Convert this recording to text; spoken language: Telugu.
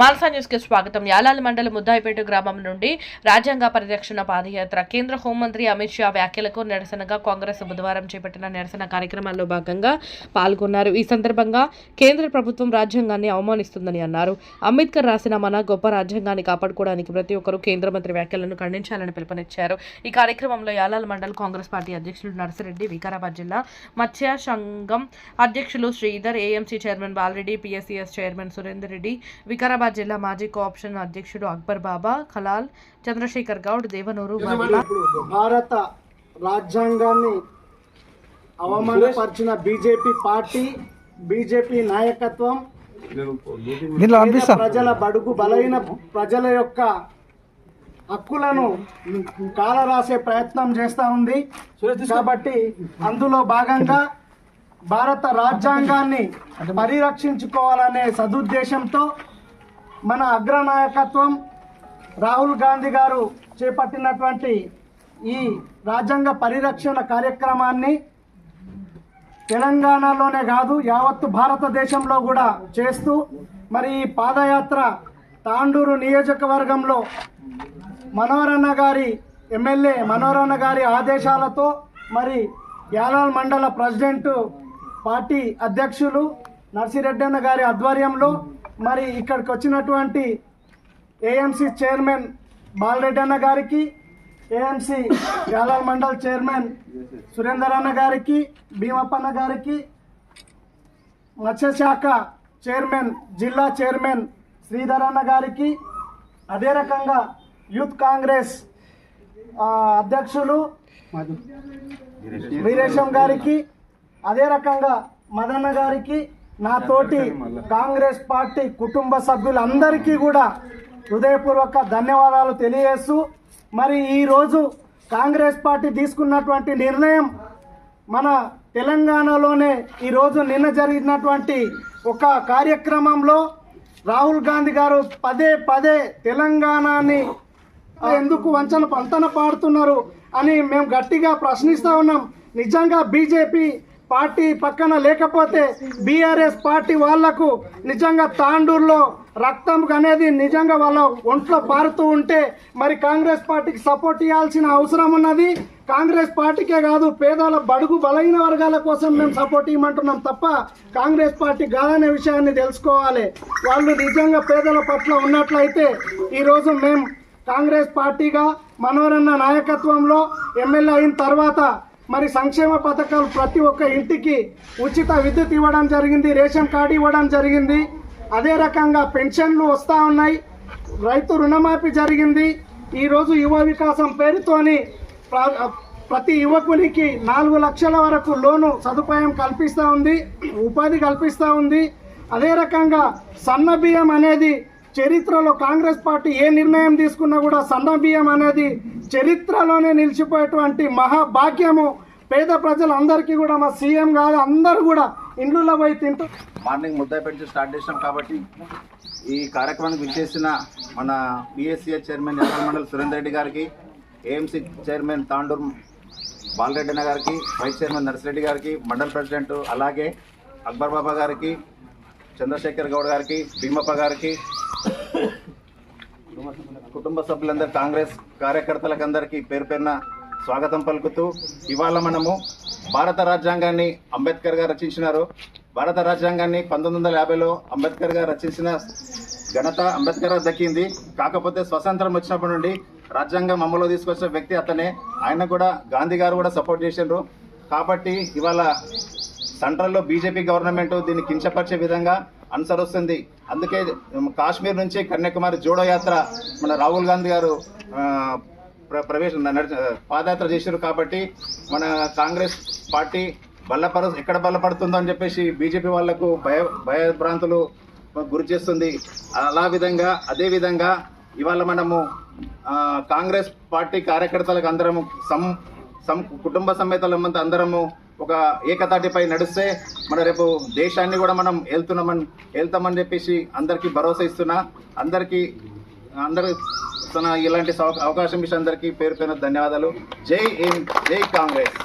మాల్సా న్యూస్కి స్వాగతం. యాలాల మండలం ముద్దాయిపేట గ్రామం నుండి రాజ్యాంగ పరిరక్షణ పాదయాత్ర కేంద్ర హోంమంత్రి అమిత్ షా వ్యాఖ్యలకు నిరసనగా కాంగ్రెస్ బుధవారం చేపట్టిన నిరసన కార్యక్రమాల్లో భాగంగా పాల్గొన్నారు. ఈ సందర్భంగా కేంద్ర ప్రభుత్వం రాజ్యాంగాన్ని అవమానిస్తుందని అన్నారు. అంబేద్కర్ రాసిన మన గొప్ప రాజ్యాంగాన్ని కాపాడుకోవడానికి ప్రతి ఒక్కరూ కేంద్ర మంత్రి వ్యాఖ్యలను ఖండించాలని పిలుపునిచ్చారు. ఈ కార్యక్రమంలో యాలాల మండల్ కాంగ్రెస్ పార్టీ అధ్యక్షులు నర్సిరెడ్డి వికారాబాద్ జిల్లా మత్స్య సంఘం అధ్యక్షులు Sridhar AMC chairman Balareddy PSCS chairman Surender Reddy Vikarabad జిల్లా మాజీ కోఆప్షన్ అధ్యక్షుడు అక్బర్ బాబా ఖలాల్ చంద్రశేఖర్ గౌడ్ దేవనూరు భారత రాజ్యాంగాన్ని అవమానపరిచిన బీజేపీ పార్టీ బీజేపీ నాయకత్వం ప్రజల బడుగు బలైన ప్రజల యొక్క హక్కులను కాలరాసే ప్రయత్నం చేస్తూ ఉంది. కాబట్టి అందులో భాగంగా భారత రాజ్యాంగాన్ని పరిరక్షించుకోవాలనే సదుద్దేశంతో మన అగ్రనాయకత్వం రాహుల్ గాంధీ గారు చేపట్టినటువంటి ఈ రాజ్యాంగ పరిరక్షణ కార్యక్రమాన్ని తెలంగాణలోనే కాదు యావత్తు భారతదేశంలో కూడా చేస్తూ మరి ఈ పాదయాత్ర తాండూరు నియోజకవర్గంలో మనోరన్న గారి ఎమ్మెల్యే మనోరన్న గారి ఆదేశాలతో మరి యాలాల్ మండల ప్రెసిడెంట్ పార్టీ అధ్యక్షులు నర్సిరెడ్డన్న గారి ఆధ్వర్యంలో మరి ఇక్కడికి వచ్చినటువంటి ఏఎంసీ చైర్మన్ బాలరెడ్డి అన్న గారికి ఏఎంసీ యాలాల్ మండల్ చైర్మన్ సురేందర్ అన్న గారికి భీమప్పన్న గారికి మత్స్యశాఖ చైర్మన్ జిల్లా చైర్మన్ శ్రీధర్ అన్న గారికి అదే రకంగా యూత్ కాంగ్రెస్ అధ్యక్షులు వీరేశం గారికి అదే రకంగా మదన్న గారికి నాతోటి కాంగ్రెస్ పార్టీ కుటుంబ సభ్యులందరికీ కూడా హృదయపూర్వక ధన్యవాదాలు తెలియజేస్తూ మరి ఈరోజు కాంగ్రెస్ పార్టీ తీసుకున్నటువంటి నిర్ణయం మన తెలంగాణలోనే ఈరోజు నిన్న జరిగినటువంటి ఒక కార్యక్రమంలో రాహుల్ గాంధీ గారు పదే పదే తెలంగాణని ఎందుకు వంచన పంతన పాడుతున్నారు అని మేము గట్టిగా ప్రశ్నిస్తూ ఉన్నాం. నిజంగా బీజేపీ పార్టీ పక్కన లేకపోతే బీఆర్ఎస్ పార్టీ వాళ్ళకు నిజంగా తాండూరులో రక్తం అనేది నిజంగా వాళ్ళ ఒంట్లో పారుతూ ఉంటే మరి కాంగ్రెస్ పార్టీకి సపోర్ట్ ఇవ్వాల్సిన అవసరం ఉన్నది. కాంగ్రెస్ పార్టీకే కాదు పేదల బడుగు బలహీన వర్గాల కోసం మేము సపోర్ట్ ఇవ్వమంటున్నాం తప్ప కాంగ్రెస్ పార్టీ కాదనే విషయాన్ని తెలుసుకోవాలి. వాళ్ళు నిజంగా పేదల పట్ల ఉన్నట్లయితే ఈరోజు మేము కాంగ్రెస్ పార్టీగా మనోరన్న నాయకత్వంలో ఎమ్మెల్యే అయిన తర్వాత మరి సంక్షేమ పథకాలు ప్రతి ఒక్క ఇంటికి ఉచిత విద్యుత్ ఇవ్వడం జరిగింది రేషన్ కార్డు ఇవ్వడం జరిగింది. అదే రకంగా పెన్షన్లు వస్తూ ఉన్నాయి. రైతు రుణమాఫీ జరిగింది. ఈరోజు యువ వికాసం పేరుతోని ప్రతి యువకునికి నాలుగు లక్షల వరకు లోను సదుపాయం కల్పిస్తూ ఉంది ఉపాధి కల్పిస్తూ ఉంది. అదే రకంగా సన్న బియ్యం అనేది చరిత్రలో కాంగ్రెస్ పార్టీ ఏ నిర్ణయం తీసుకున్నా కూడా సన్న బియ్యం అనేది చరిత్రలోనే నిలిచిపోయేటువంటి మహాభాగ్యము. పేద ప్రజలందరికీ కూడా మా సీఎం కాదు అందరూ కూడా ఇండ్లలో పోయి తింటూ మార్నింగ్ ముద్దాయిపేట నుంచి స్టార్ట్ చేసినాం కాబట్టి ఈ కార్యక్రమానికి విచ్చేసిన మన PSCS chairman S R mandal Surender Reddy గారికి ఏఎంసీ చైర్మన్ తాండూరు బాలరెడ్డి అన్న గారికి వైస్ చైర్మన్ నర్సిరెడ్డి గారికి మండల్ ప్రెసిడెంట్ అలాగే అక్బర్ బాబా గారికి చంద్రశేఖర్ గౌడ్ గారికి భీమప్ప గారికి కుటుంబ సభ్యులందరూ కాంగ్రెస్ కార్యకర్తలకు అందరికీ పేరు పేరున స్వాగతం పలుకుతూ ఇవాళ మనము భారత రాజ్యాంగాన్ని అంబేద్కర్ గారు రచించినారు. భారత రాజ్యాంగాన్ని పంతొమ్మిది వందల యాభైలో అంబేద్కర్ గారు రచించిన ఘనత అంబేద్కర్ దక్కింది కాకపోతే స్వతంత్రం వచ్చినప్పటి నుండి రాజ్యాంగం అమలు తీసుకొచ్చిన వ్యక్తి అతనే. ఆయన కూడా గాంధీ గారు కూడా సపోర్ట్ చేసిండ్రు. కాబట్టి ఇవాళ సెంట్రల్లో బీజేపీ గవర్నమెంట్ దీన్ని కించపరిచే విధంగా అనుసరిస్తుంది అందుకే కాశ్మీర్ నుంచి కన్యాకుమారి జోడో యాత్ర మన రాహుల్ గాంధీ గారు ప్ర- ప్రవేశ నడిచ- పాదయాత్ర చేశారు కాబట్టి మన కాంగ్రెస్ పార్టీ బలపరు ఎక్కడ బలపడుతుందో అని చెప్పేసి బీజేపీ వాళ్ళకు భయ భయభ్రాంతులు గురి చేస్తుంది. అలా విధంగా అదేవిధంగా ఇవాళ మనము కాంగ్రెస్ పార్టీ కార్యకర్తలకు అందరము సం సం కుటుంబ సమేతలమంతా అందరము ఒక ఏకతాటిపై నడిస్తే మన రేపు దేశాన్ని కూడా మనం వెళ్తున్నామని వెళ్తామని చెప్పేసి అందరికీ భరోసా ఇస్తున్నా. అందరికీ అందరూ తన ఇలాంటి అవకాశం ఇచ్చి అందరికీ పేరు పేరు ధన్యవాదాలు. జై హింద్ జై కాంగ్రెస్.